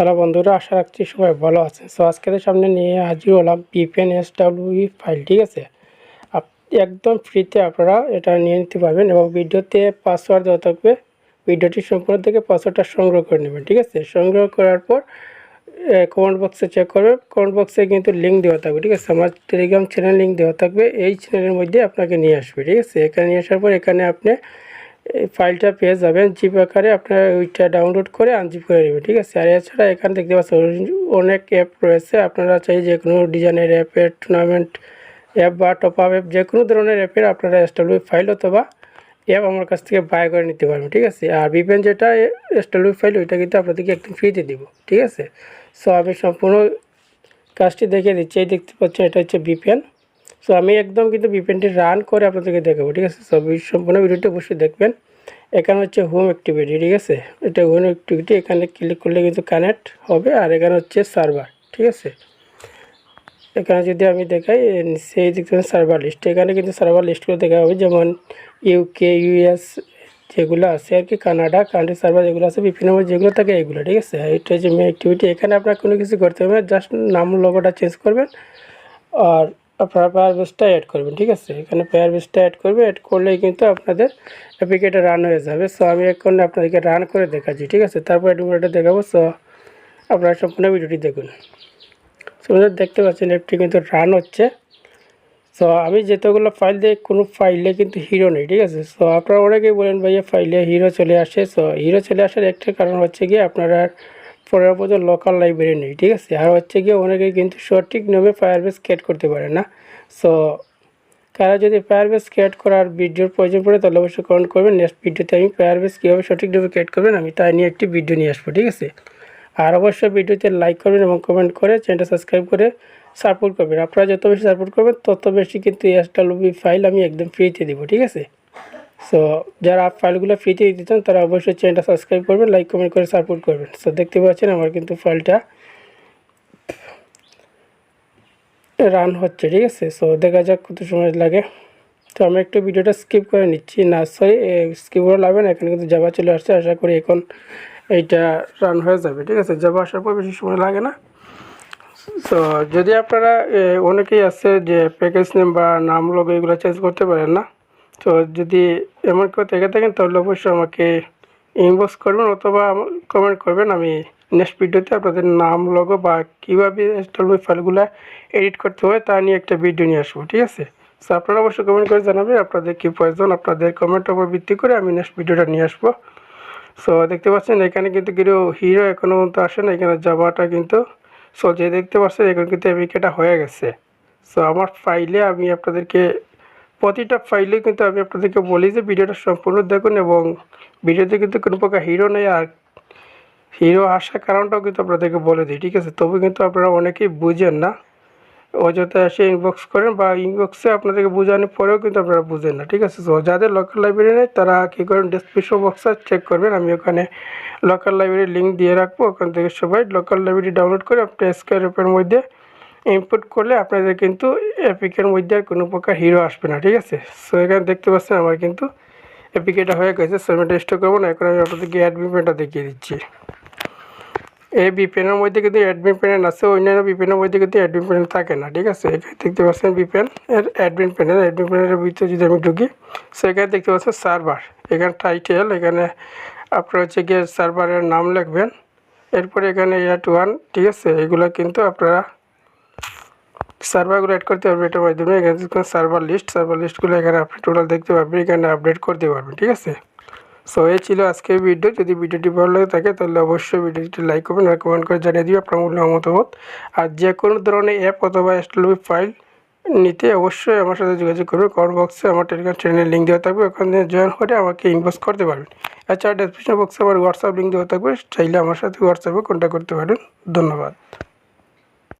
Hello বন্ধুরা, আশা রাখছি সবাই ভালো আছেন। সো আজকের সামনে নিয়ে হাজির হলাম পিপিএন এস ডাব্লিউই ফাইল ঠিক আছে? আপ- একদম ফ্রিতে আপনারা এটা নিয়ে নিতে পারবেন এবং ভিডিওতে পাসওয়ার্ড দেওয়া থাকবে। ভিডিওটি সম্পূর্ণ থেকে পাসওয়ার্ডটা সংগ্রহ করে নেবেন, ঠিক আছে? সংগ্রহ করার পর কমেন্ট বক্সে চেক করবে কমেন্ট বক্সে কিন্তু লিঙ্ক দেওয়া থাকবে, ঠিক আছে? আমার টেলিগ্রাম চ্যানেল লিঙ্ক দেওয়া থাকবে। এই চ্যানেলের মধ্যে আপনাকে নিয়ে আসবে, ঠিক আছে? এখানে নিয়ে আসার পর এখানে আপনি ফাইলটা পেয়ে যাবেন। জিপ আকারে আপনারা ওইটা ডাউনলোড করে আনজিপ করে নেবেন, ঠিক আছে? আর এছাড়া এখানে দেখতে পাচ্ছেন অনেক অ্যাপ রয়েছে। আপনারা চাই যে কোনো ডিজাইনের অ্যাপের টুর্নামেন্ট অ্যাপ বা টপ আপ অ্যাপ যে কোনো ধরনের অ্যাপের আপনারা এসডব্লিউ ফাইল অথবা অ্যাপ আমার কাছ থেকে বাই করে নিতে পারবেন, ঠিক আছে? আর বিপেন যেটা এসডব্লিউ ফাইল ওইটা কিন্তু আপনাদেরকে একদম ফ্রিতে দিব, ঠিক আছে? সো আমি সম্পূর্ণ কাজটি দেখিয়ে দিচ্ছি। এই দেখতে পাচ্ছেন, এটা হচ্ছে বিপিএন সো আমি একদম কিন্তু বিপিএনটি রান করে আপনাদেরকে দেখাবো, ঠিক আছে? সব সম্পূর্ণ ভিডিওটি অবশ্যই দেখবেন। এখানে হচ্ছে হোম অ্যাক্টিভিটি ঠিক আছে? এটা হোম অ্যাক্টিভিটি এখানে ক্লিক করলে কিন্তু কানেক্ট হবে, আর এখানে হচ্ছে সার্ভার ঠিক আছে? এখানে যদি আমি দেখাই সেই থেকে সার্ভার লিস্ট এখানে কিন্তু সার্ভার লিস্টগুলো দেখা হবে, যেমন ইউকে ইউএস যেগুলো আছে আর কি কানাডা কান্ট্রি সার্ভার যেগুলো আছে, বিভিন্ন যেগুলো থাকে এগুলো, ঠিক আছে? এটা হচ্ছে মেন অ্যাক্টিভিটি এখানে আপনার কোনো কিছু করতে হবে জাস্ট নাম লোগোটা চেঞ্জ করবেন, আর আপনারা পেয়ার বেসটা অ্যাড করবেন, ঠিক আছে? এখানে পেয়ার বেসটা অ্যাড করবে অ্যাড করলেই কিন্তু আপনাদের অ্যাপ্লিকেটা রান হয়ে যাবে। সো আমি এখন আপনাদেরকে রান করে দেখাচ্ছি, ঠিক আছে? তারপর অ্যাডমিটা দেখাবো। সো আপনারা সম্পূর্ণ ভিডিওটি দেখুন। সো আপনারা দেখতে পাচ্ছেন অ্যাপটি কিন্তু রান হচ্ছে। সো আমি যেতগুলো ফাইল দিই, কোনো ফাইলে কিন্তু হিরো নেই, ঠিক আছে? সো আপনারা অনেকেই বলেন, ভাইয়া ফাইলে হিরো চলে আসে। সো হিরো চলে আসার একটা কারণ হচ্ছে গিয়ে আপনারা পরের মতো লোকাল লাইব্রেরি নেই, ঠিক আছে? আর হচ্ছে গিয়ে অনেকে কিন্তু সঠিকভাবে ফায়ারবেস ক্রিয়েট করতে পারে না। সো কারা যদি ফায়ারবেস ক্রিয়েট করার ভিডিওর প্রয়োজন পড়ে, তাহলে অবশ্যই কমেন্ট করবেন। নেক্সট ভিডিওতে আমি ফায়ারবেস কীভাবে সঠিকভাবে ক্রিয়েট করবেন, আমি তাই নিয়ে একটি ভিডিও নিয়ে আসব, ঠিক আছে? আর অবশ্যই ভিডিওতে লাইক করবেন এবং কমেন্ট করে চ্যানেলটা সাবস্ক্রাইব করে সাপোর্ট করবেন। আপনারা যত বেশি সাপোর্ট করবেন, তত বেশি কিন্তু এসডাব্লিউবি ফাইল আমি একদম ফ্রিতে দেবো, ঠিক আছে? সো যারা ফাইলগুলো ফ্রিতে দিতে চান, তারা অবশ্যই চ্যানেলটা সাবস্ক্রাইব করবেন লাইক কমেন্ট করে সাপোর্ট করবেন। সো দেখতে পাচ্ছেন আমার কিন্তু ফাইলটা রান হচ্ছে, ঠিক আছে? সো দেখা যাক কত সময় লাগে। তো, আমি একটু ভিডিওটা স্কিপ করে নিচ্ছি। না সরি স্কিপ করে লাগবে না, এখানে কিন্তু জাবা চলে আসছে। আশা করি এখন এইটা রান হয়ে যাবে, ঠিক আছে? জাবা আসার পর বেশি সময় লাগে না। সো যদি আপনারা অনেকেই আছে যে প্যাকেজ নেম বা নাম লোক এগুলো চেঞ্জ করতে পারেন না তো যদি এমন কেউ থেকে থাকেন, তাহলে অবশ্যই আমাকে ইনবক্স করবেন অথবা কমেন্ট করবেন। আমি নেক্সট ভিডিওতে আপনাদের নাম লোগো বা কীভাবে এসডব্লিউ ফাইলগুলো এডিট করতে হয় তা নিয়ে একটা ভিডিও নিয়ে আসব, ঠিক আছে? সো আপনারা অবশ্যই কমেন্ট করে জানাবেন আপনাদের কী প্রয়োজন, আপনাদের কমেন্টের উপর ভিত্তি করে আমি নেক্সট ভিডিওটা নিয়ে আসব। সো দেখতে পাচ্ছেন এখানে কিন্তু কিছু হিরো এখনও পর্যন্ত আসে না, এখানে জাবাটা কিন্তু সো যে দেখতে পাচ্ছেন, এখন কিন্তু এপিকেটা হয়ে গেছে। সো আমার ফাইলে আমি আপনাদেরকে প্রতিটা ফাইলে কিন্তু আমি আপনাদেরকে বলি যে ভিডিওটা সম্পূর্ণ দেখুন এবং ভিডিওতে কিন্তু কোনো প্রকার হিরো নেই আর হিরো আসার কারণটাও কিন্তু আপনাদেরকে বলে দিই, ঠিক আছে? তবে কিন্তু আপনারা অনেকেই বুঝেন না। অযথা এসে ইনবক্স করেন বা ইনবক্সে আপনাদেরকে বোঝানোর পরেও কিন্তু আপনারা বুঝেন না, ঠিক আছে? তো যাদের লোকাল লাইব্রেরি নেই, তারা কী করেন? ডিসক্রিপশন বক্সে চেক করবেন। আমি ওখানে লোকাল লাইব্রেরির লিঙ্ক দিয়ে রাখব। ওখান থেকে সবাই লোকাল লাইব্রেরি ডাউনলোড করে আপনি স্কোয়ার অ্যাপের মধ্যে ইনপুট করলে আপনাদের কিন্তু অ্যাপিকের মধ্যে আর কোনো প্রকার হিরো আসবে না, ঠিক আছে? সো এখানে দেখতে পাচ্ছেন আমার কিন্তু অ্যাপিকেটা হয়ে গেছে সো আমি টেস্ট করব না, এখন আমি আপনাদেরকে অ্যাডমিন পেনটা দেখিয়ে দিচ্ছি। এই বিপেনের মধ্যে কিন্তু অ্যাডমিন প্যানেল আছে, অন্যান্য বিপেনের মধ্যে কিন্তু অ্যাডমিন প্যানেল থাকে না, ঠিক আছে? এখানে দেখতে পাচ্ছেন বিপেন এর অ্যাডমিন প্যানেল অ্যাডমিন প্যানেলের ভিতরে যদি আমি ঢুকি সো এখানে দেখতে পাচ্ছেন সার্ভার এখানে টাইটেল এখানে আপনার হচ্ছে গিয়ে সার্ভারের নাম লিখবেন, এরপরে এখানে এয়াট ওয়ান ঠিক আছে? এগুলো কিন্তু আপনারা সার্ভারগুলো অ্যাড করতে পারবেন এটার মাধ্যমে এখানে সার্ভার লিস্ট সার্ভার লিস্টগুলো এখানে আপনি টোটাল দেখতে পারবেন এখানে আপডেট করতে পারবেন ঠিক আছে? সো এই ছিল আজকের ভিডিও যদি ভিডিওটি ভালো লাগে থাকে, তাহলে অবশ্যই ভিডিওটি লাইক করবেন আর কমেন্ট করে জানিয়ে দিবে আপনার মূল্য, মতামত। আর যে কোনো ধরনের অ্যাপ অথবা এসডব্লিউ ফাইল নিতে অবশ্যই আমার সাথে যোগাযোগ করবে কমেন্ট বক্সে আমার টেলিগ্রাম চ্যানেলের লিঙ্ক দেওয়া থাকবে, ওখানে জয়েন করে আমাকে ইনবক্স করতে পারবেন। এছাড়া ডেসক্রিপশন বক্সে আমার হোয়াটসঅ্যাপ লিঙ্ক দেওয়া থাকবে, চাইলে আমার সাথে হোয়াটসঅ্যাপে কন্ট্যাক্ট করতে পারেন। ধন্যবাদ।